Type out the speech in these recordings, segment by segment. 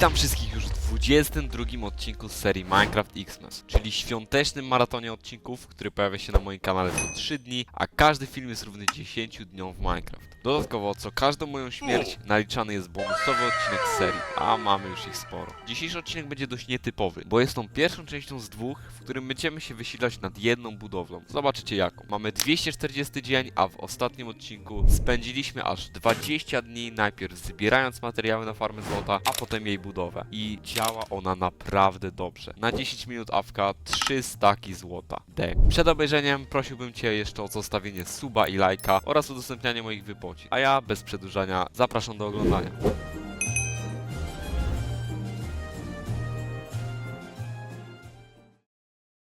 Witam wszystkich już 22 odcinku z serii Minecraft Xmas, czyli świątecznym maratonie odcinków, który pojawia się na moim kanale co 3 dni, a każdy film jest równy 10 dniom w Minecraft. Dodatkowo, co każdą moją śmierć naliczany jest bonusowy odcinek z serii, a mamy już ich sporo. Dzisiejszy odcinek będzie dość nietypowy, bo jest on pierwszą częścią z dwóch, w którym będziemy się wysilać nad jedną budowlą. Zobaczycie jaką. Mamy 240 dzień, a w ostatnim odcinku spędziliśmy aż 20 dni najpierw zbierając materiały na farmę złota, a potem jej budowę. I działa ona naprawdę dobrze. Na 10 minut awka 3 staki złota. Przed obejrzeniem prosiłbym Cię jeszcze o zostawienie suba i lajka oraz udostępnianie moich wypocin. A ja bez przedłużania zapraszam do oglądania.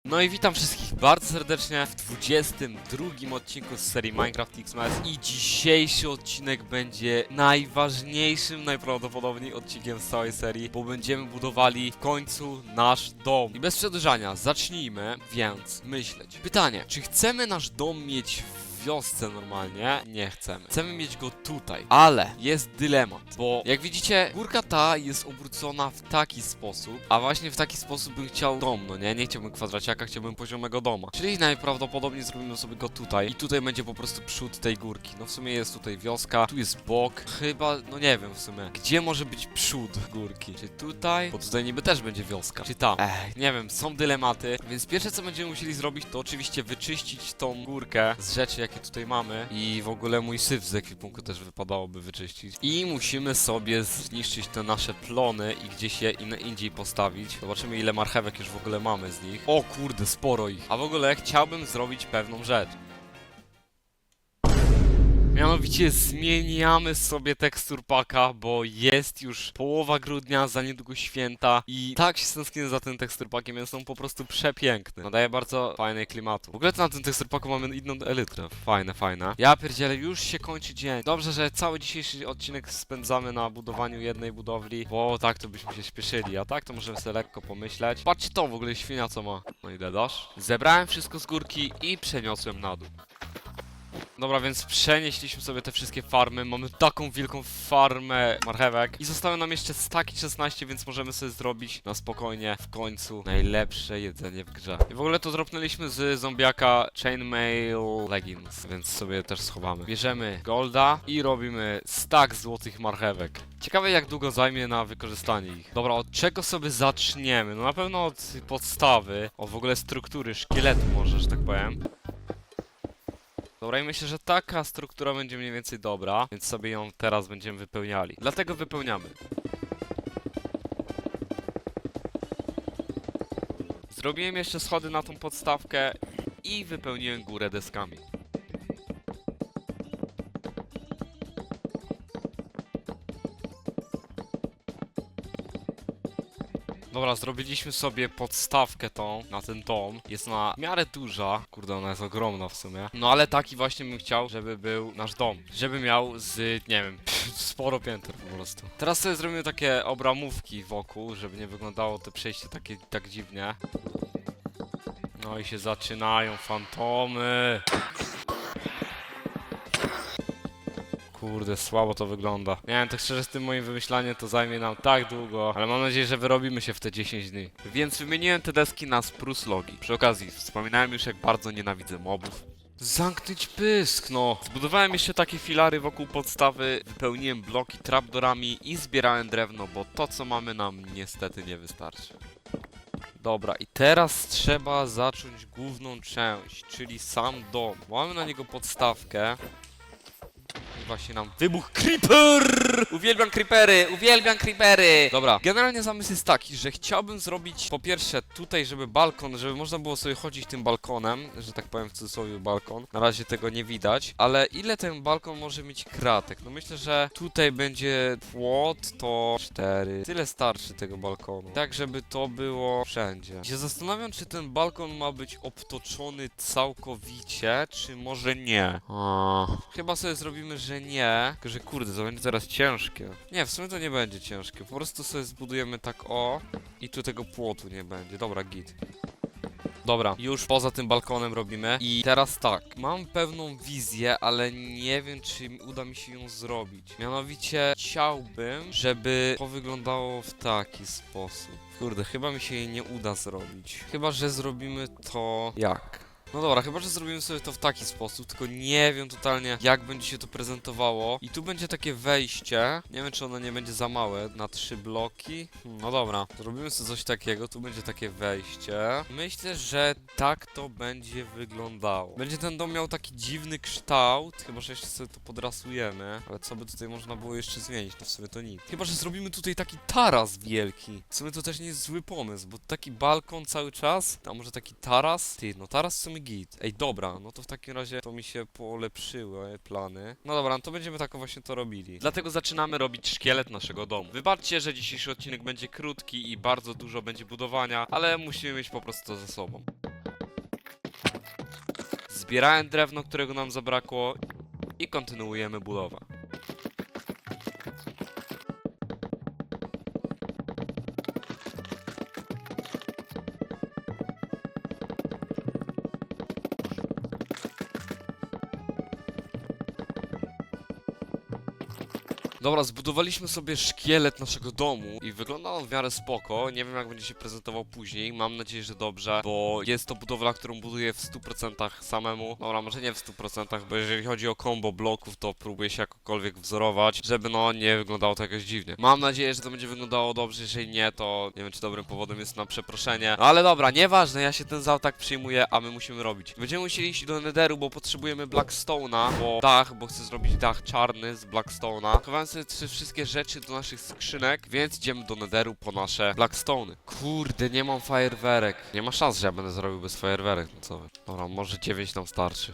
No i witam wszystkich bardzo serdecznie w 22 odcinku z serii Minecraft Xmas i dzisiejszy odcinek będzie najważniejszym najprawdopodobniej odcinkiem z całej serii, bo będziemy budowali w końcu nasz dom. I bez przedłużania, zacznijmy więc myśleć. Pytanie, czy chcemy nasz dom mieć w wiosce normalnie? Nie chcemy. Chcemy mieć go tutaj, ale jest dylemat, bo jak widzicie, górka ta jest obrócona w taki sposób, a właśnie w taki sposób bym chciał dom, no nie? Nie chciałbym kwadraciaka, chciałbym poziomego doma. Czyli najprawdopodobniej zrobimy sobie go tutaj i tutaj będzie po prostu przód tej górki. No w sumie jest tutaj wioska, tu jest bok, chyba, no nie wiem w sumie, gdzie może być przód górki? Czy tutaj? Bo tutaj niby też będzie wioska. Czy tam? Ech, nie wiem, są dylematy, więc pierwsze co będziemy musieli zrobić, to oczywiście wyczyścić tą górkę z rzeczy, jakie tutaj mamy i w ogóle mój syf z ekwipunku też wypadałoby wyczyścić. I musimy sobie zniszczyć te nasze plony i gdzieś je in indziej postawić. Zobaczymy ile marchewek już w ogóle mamy z nich. O kurde, sporo ich. A w ogóle chciałbym zrobić pewną rzecz. Mianowicie zmieniamy sobie tekstur paka, bo jest już połowa grudnia, za niedługo święta i tak się stęsknię za tym tekstur pakiem, jest on po prostu przepiękny. Nadaje bardzo fajnej klimatu. W ogóle to na tym tekstur paku mamy inną elytrę. Fajne, fajne. Ja pierdzielę, już się kończy dzień. Dobrze, że cały dzisiejszy odcinek spędzamy na budowaniu jednej budowli, bo tak to byśmy się śpieszyli, a tak to możemy sobie lekko pomyśleć. Patrzcie to w ogóle świnia co ma. No i dedasz. Zebrałem wszystko z górki i przeniosłem na dół. Dobra, więc przenieśliśmy sobie te wszystkie farmy. Mamy taką wielką farmę marchewek. I zostały nam jeszcze staki 16, więc możemy sobie zrobić na spokojnie w końcu najlepsze jedzenie w grze. I w ogóle to dropnęliśmy z zombiaka Chainmail Leggings, więc sobie też schowamy. Bierzemy golda i robimy stak złotych marchewek. Ciekawe jak długo zajmie na wykorzystanie ich. Dobra, od czego sobie zaczniemy? No na pewno od podstawy, od w ogóle struktury szkieletu może, że tak powiem. Dobra, i myślę, że taka struktura będzie mniej więcej dobra, więc sobie ją teraz będziemy wypełniali. Dlatego wypełniamy. Zrobiłem jeszcze schody na tą podstawkę i wypełniłem górę deskami. Dobra, zrobiliśmy sobie podstawkę tą, na ten dom. Jest ona w miarę duża. Kurde, ona jest ogromna w sumie. No ale taki właśnie bym chciał, żeby był nasz dom. Żeby miał z, nie wiem, sporo pięter po prostu. Teraz sobie zrobimy takie obramówki wokół, żeby nie wyglądało to przejście takie tak dziwnie. No i się zaczynają fantomy. Kurde, słabo to wygląda. Nie wiem, tak szczerze z tym moim wymyślaniem to zajmie nam tak długo, ale mam nadzieję, że wyrobimy się w te 10 dni. Więc wymieniłem te deski na spruce logi. Przy okazji, wspominałem już jak bardzo nienawidzę mobów. Zamknąć pysk, no! Zbudowałem jeszcze takie filary wokół podstawy, wypełniłem bloki trapdorami i zbierałem drewno, bo to co mamy nam niestety nie wystarczy. Dobra, i teraz trzeba zacząć główną część, czyli sam dom. Mamy na niego podstawkę. I właśnie nam wybuch Creeper! Uwielbiam creepery, uwielbiam creepery! Dobra, generalnie zamysł jest taki, że chciałbym zrobić po pierwsze tutaj, żeby balkon, żeby można było sobie chodzić tym balkonem, że tak powiem w cudzysłowie balkon. Na razie tego nie widać, ale ile ten balkon może mieć kratek? No myślę, że tutaj będzie płot, to 4. Tyle starczy tego balkonu. Tak, żeby to było wszędzie. Się zastanawiam, czy ten balkon ma być obtoczony całkowicie, czy może nie. A, chyba sobie zrobimy, że nie. Tylko, że kurde, to będzie teraz ciężkie. Nie, w sumie to nie będzie ciężkie. Po prostu sobie zbudujemy tak o i tu tego płotu nie będzie. Dobra, git. Dobra, już poza tym balkonem robimy. I teraz tak, mam pewną wizję, ale nie wiem, czy uda mi się ją zrobić. Mianowicie chciałbym, żeby to wyglądało w taki sposób. Kurde, chyba mi się jej nie uda zrobić. Chyba, że zrobimy to jak? No dobra, chyba, że zrobimy sobie to w taki sposób, tylko nie wiem totalnie jak będzie się to prezentowało. I tu będzie takie wejście, nie wiem czy ono nie będzie za małe, na trzy bloki. No dobra, zrobimy sobie coś takiego, tu będzie takie wejście. Myślę, że tak to będzie wyglądało. Będzie ten dom miał taki dziwny kształt, chyba, że jeszcze sobie to podrasujemy. Ale co by tutaj można było jeszcze zmienić, no w sumie to nic. Chyba, że zrobimy tutaj taki taras wielki. W sumie to też nie jest zły pomysł, bo taki balkon cały czas, a może taki taras? Ty, no taras w sumie git. Ej, dobra, no to w takim razie to mi się polepszyły plany. No dobra, no to będziemy tak właśnie to robili. Dlatego zaczynamy robić szkielet naszego domu. Wybaczcie, że dzisiejszy odcinek będzie krótki i bardzo dużo będzie budowania, ale musimy mieć po prostu to ze sobą. Zbierałem drewno, którego nam zabrakło i kontynuujemy budowę. Dobra, zbudowaliśmy sobie szkielet naszego domu i wygląda on w miarę spoko. Nie wiem jak będzie się prezentował później. Mam nadzieję, że dobrze, bo jest to budowla, którą buduję w 100% samemu. Dobra, może nie w 100%, bo jeżeli chodzi o combo bloków, to próbuję się jakokolwiek wzorować, żeby no nie wyglądało to jakoś dziwnie. Mam nadzieję, że to będzie wyglądało dobrze, jeżeli nie, to nie wiem czy dobrym powodem jest na przeproszenie. No ale dobra, nieważne, ja się ten za tak przyjmuję, a my musimy robić. Będziemy musieli iść do Netheru, bo potrzebujemy Blackstone'a, bo dach, bo chcę zrobić dach czarny z Blackstone'a. Chowałem sobie trzy wszystkie rzeczy do naszych skrzynek, więc idziemy do Netheru po nasze Blackstone'y. Kurde, nie mam fajerwerek. Nie ma szans, że ja będę zrobił bez fajerwerek, no co. Dobra, może 9 nam starczy.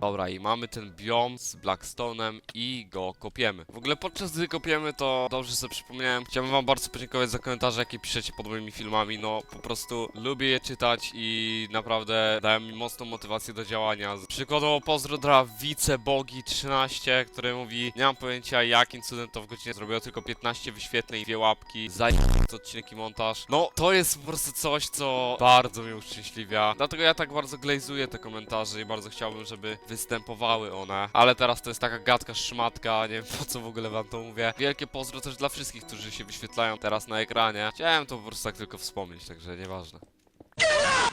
Dobra, i mamy ten biom z Blackstone'em i go kopiemy. W ogóle podczas gdy kopiemy, to dobrze sobie przypomniałem. Chciałbym wam bardzo podziękować za komentarze, jakie piszecie pod moimi filmami. No, po prostu lubię je czytać i naprawdę dają mi mocną motywację do działania. Przykładowo pozdro dla Wicebogi13, który mówi Nie mam pojęcia jakim cudem to w godzinie zrobiło tylko 15 wyświetleń i dwie łapki. Zajebisty odcinek i montaż. No, to jest po prostu coś, co bardzo mnie uszczęśliwia. Dlatego ja tak bardzo glejzuję te komentarze i bardzo chciałbym, żeby występowały one. Ale teraz to jest taka gadka szmatka, nie wiem po co w ogóle wam to mówię. Wielkie pozdro też dla wszystkich, którzy się wyświetlają teraz na ekranie. Chciałem to po prostu tak tylko wspomnieć, także nieważne.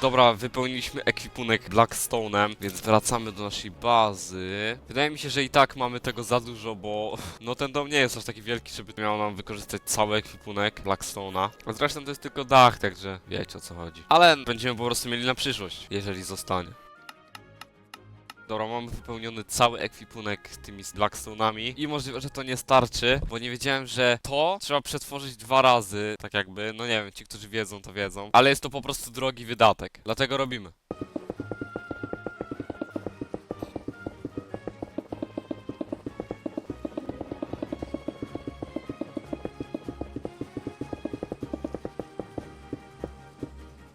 Dobra, wypełniliśmy ekwipunek Blackstone'em, więc wracamy do naszej bazy. Wydaje mi się, że i tak mamy tego za dużo, bo no ten dom nie jest aż taki wielki, żeby miał nam wykorzystać cały ekwipunek Blackstone'a. A zresztą to jest tylko dach, także wiecie o co chodzi. Ale będziemy po prostu mieli na przyszłość, jeżeli zostanie. Dobra, mamy wypełniony cały ekwipunek tymi Blackstone'ami i możliwe, że to nie starczy, bo nie wiedziałem, że to trzeba przetworzyć dwa razy, tak jakby, no nie wiem, ci, którzy wiedzą, to wiedzą, ale jest to po prostu drogi wydatek, dlatego robimy.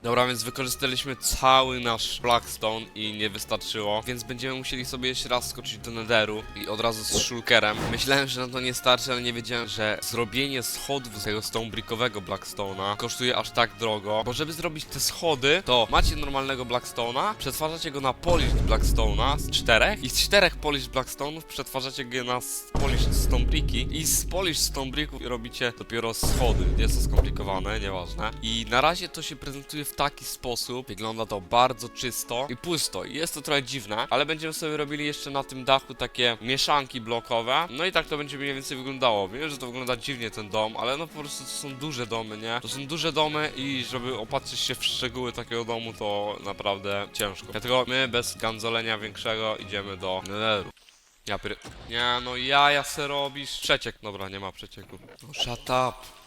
Dobra, więc wykorzystaliśmy cały nasz Blackstone i nie wystarczyło, więc będziemy musieli sobie jeszcze raz skoczyć do Netheru i od razu z Shulkerem. Myślałem, że na to nie starczy, ale nie wiedziałem, że zrobienie schodów z tego stonebrickowego Blackstone'a kosztuje aż tak drogo, bo żeby zrobić te schody, to macie normalnego Blackstone'a, przetwarzacie go na polished Blackstone'a z czterech i z czterech polished Blackstone'ów przetwarzacie go na polished stonebricki i z polished stonebricków robicie dopiero schody. Jest to skomplikowane, nieważne. I na razie to się prezentuje w taki sposób, wygląda to bardzo czysto i pusto. Jest to trochę dziwne, ale będziemy sobie robili jeszcze na tym dachu takie mieszanki blokowe. No i tak to będzie mniej więcej wyglądało. Wiem, że to wygląda dziwnie ten dom, ale no po prostu to są duże domy, nie? To są duże domy i żeby opatrzyć się w szczegóły takiego domu to naprawdę ciężko. Dlatego my bez ganzolenia większego idziemy do Netheru. Ja pier... Nie no jaja se robisz. Przeciek. Dobra, nie ma przecieku. No shut up.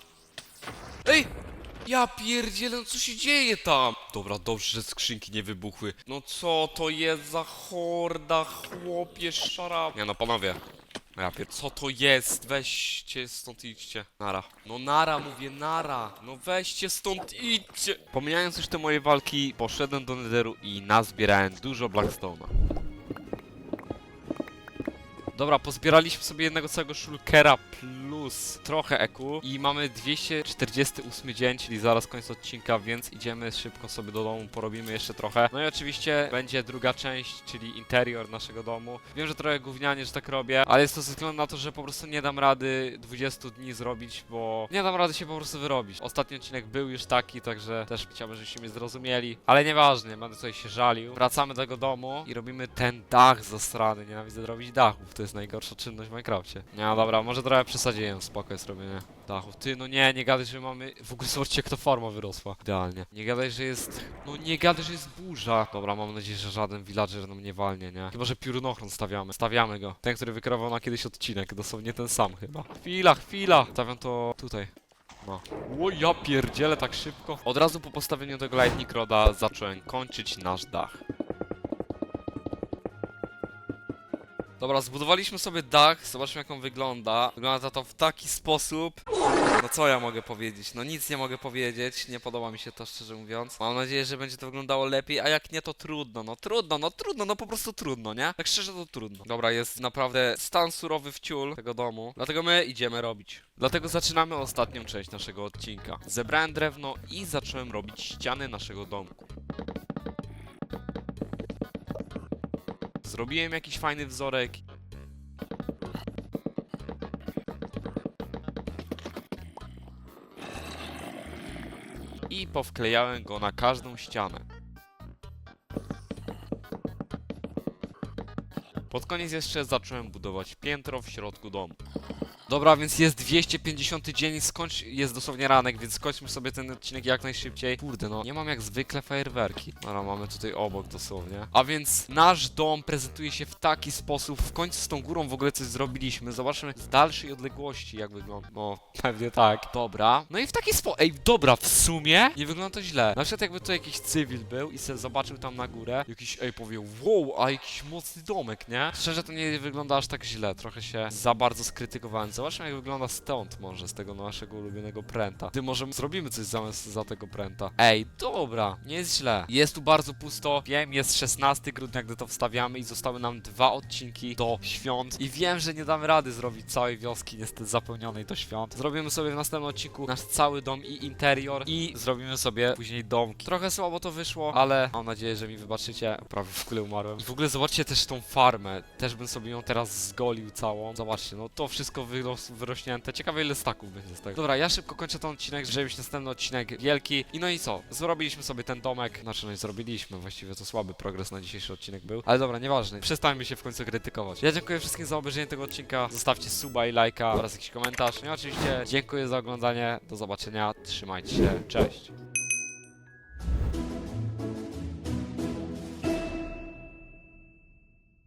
Ja pierdzielę, no co się dzieje tam? Dobra, dobrze, że skrzynki nie wybuchły. No co to jest za horda, chłopie, szara. Nie no, panowie. No Ja pier... Co to jest? Weźcie stąd idźcie. Nara. No nara, mówię nara. No weźcie stąd idźcie. Pomijając już te moje walki, poszedłem do Netheru i nazbierałem dużo Blackstone'a. Dobra, pozbieraliśmy sobie jednego całego shulkera plus plus trochę EQ i mamy 248 dzień, czyli zaraz koniec odcinka, więc idziemy szybko sobie do domu, porobimy jeszcze trochę. No i oczywiście będzie druga część, czyli interior naszego domu. Wiem, że trochę gównianie, że tak robię, ale jest to ze względu na to, że po prostu nie dam rady 20 dni zrobić, bo nie dam rady się po prostu wyrobić. Ostatni odcinek był już taki, także też chciałbym, żebyście mnie zrozumieli, ale nieważne, będę tutaj się żalił. Wracamy do tego domu i robimy ten dach zasrany. Nienawidzę robić dachów, to jest najgorsza czynność w Minecrafcie. No dobra, może trochę przesadziłem, spoko jest robienie dachów. Ty, no nie, nie gadaj, że mamy... W ogóle zobaczcie, jak to farma wyrosła. Idealnie. Nie gadaj, że jest... No nie gadaj, że jest burza. Dobra, mam nadzieję, że żaden villager nam nie walnie, nie? Chyba, że piorunochron stawiamy. Stawiamy go. Ten, który wykierował na kiedyś odcinek, dosłownie ten sam chyba. Chwila, chwila! Stawiam to tutaj. No. O, ja pierdzielę tak szybko. Od razu po postawieniu tego lightning roda zacząłem kończyć nasz dach. Dobra, zbudowaliśmy sobie dach, zobaczmy jak on wygląda. Wygląda to w taki sposób. No co ja mogę powiedzieć? No nic nie mogę powiedzieć, nie podoba mi się to szczerze mówiąc. Mam nadzieję, że będzie to wyglądało lepiej, a jak nie to trudno, no trudno, no trudno, no po prostu trudno, nie? Tak szczerze to trudno. Dobra, jest naprawdę stan surowy w ciul tego domu, dlatego my idziemy robić. Dlatego zaczynamy ostatnią część naszego odcinka. Zebrałem drewno i zacząłem robić ściany naszego domku. Zrobiłem jakiś fajny wzorek. I powklejałem go na każdą ścianę. Pod koniec jeszcze zacząłem budować piętro w środku domu. Dobra, więc jest 250 dzień, skończ, jest dosłownie ranek, więc skończmy sobie ten odcinek jak najszybciej. Kurde, no, nie mam jak zwykle fajerwerki. Dobra, mamy tutaj obok dosłownie. A więc nasz dom prezentuje się w taki sposób. W końcu z tą górą w ogóle coś zrobiliśmy. Zobaczymy z dalszej odległości jak wygląda. No, pewnie tak. Dobra. No i w taki sposób. Ej, dobra, w sumie nie wygląda to źle. Na przykład jakby to jakiś cywil był i se zobaczył tam na górę. Jakiś, ej, powie, wow, a jakiś mocny domek, nie? Szczerze to nie wygląda aż tak źle. Trochę się za bardzo skrytykowałem. Zobaczmy jak wygląda stąd może, z tego naszego ulubionego pręta. Ty może zrobimy coś zamiast za tego pręta. Ej, dobra, nie jest źle. Jest tu bardzo pusto. Wiem, jest 16 grudnia, gdy to wstawiamy i zostały nam dwa odcinki do świąt. I wiem, że nie damy rady zrobić całej wioski niestety zapełnionej do świąt. Zrobimy sobie w następnym odcinku nasz cały dom i interior i zrobimy sobie później domki. Trochę słabo to wyszło, ale mam nadzieję, że mi wybaczycie. Prawie w ogóle umarłem. I w ogóle zobaczcie też tą farmę. Też bym sobie ją teraz zgolił całą. Zobaczcie, no to wszystko wyros wyrośnięte. Ciekawe ile staków będzie z tego. Dobra, ja szybko kończę ten odcinek, żeby mieć następny odcinek wielki. I no i co? Zrobiliśmy sobie ten domek. Znaczy, no i zrobiliśmy. Właściwie to słaby progres na dzisiejszy odcinek był. Ale dobra, nieważne. Przestańmy się w końcu krytykować. Ja dziękuję wszystkim za obejrzenie tego odcinka. Zostawcie suba i lajka oraz jakiś komentarz. No i oczywiście dziękuję za oglądanie. Do zobaczenia. Trzymajcie się. Cześć.